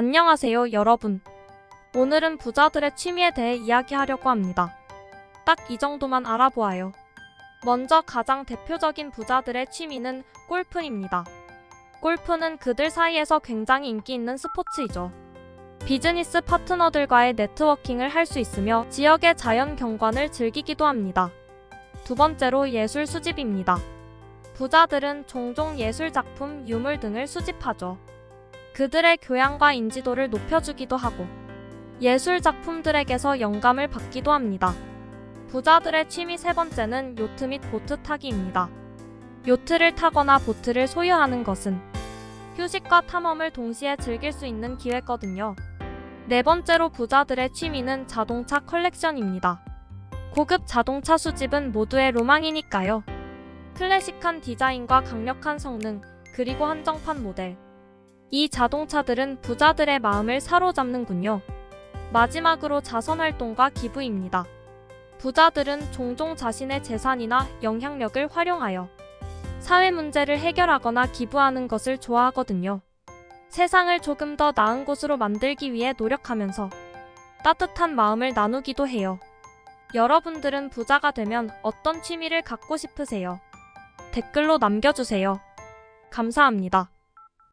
안녕하세요, 여러분. 오늘은 부자들의 취미에 대해 이야기하려고 합니다. 딱 이 정도만 알아보아요. 먼저 가장 대표적인 부자들의 취미는 골프입니다. 골프는 그들 사이에서 굉장히 인기 있는 스포츠이죠. 비즈니스 파트너들과의 네트워킹을 할 수 있으며 지역의 자연 경관을 즐기기도 합니다. 두 번째로 예술 수집입니다. 부자들은 종종 예술 작품, 유물 등을 수집하죠. 그들의 교양과 인지도를 높여주기도 하고 예술 작품들에게서 영감을 받기도 합니다. 부자들의 취미 세 번째는 요트 및 보트 타기입니다. 요트를 타거나 보트를 소유하는 것은 휴식과 탐험을 동시에 즐길 수 있는 기회거든요. 네 번째로 부자들의 취미는 자동차 컬렉션입니다. 고급 자동차 수집은 모두의 로망이니까요. 클래식한 디자인과 강력한 성능, 그리고 한정판 모델. 이 자동차들은 부자들의 마음을 사로잡는군요. 마지막으로 자선 활동과 기부입니다. 부자들은 종종 자신의 재산이나 영향력을 활용하여 사회 문제를 해결하거나 기부하는 것을 좋아하거든요. 세상을 조금 더 나은 곳으로 만들기 위해 노력하면서 따뜻한 마음을 나누기도 해요. 여러분들은 부자가 되면 어떤 취미를 갖고 싶으세요? 댓글로 남겨주세요. 감사합니다.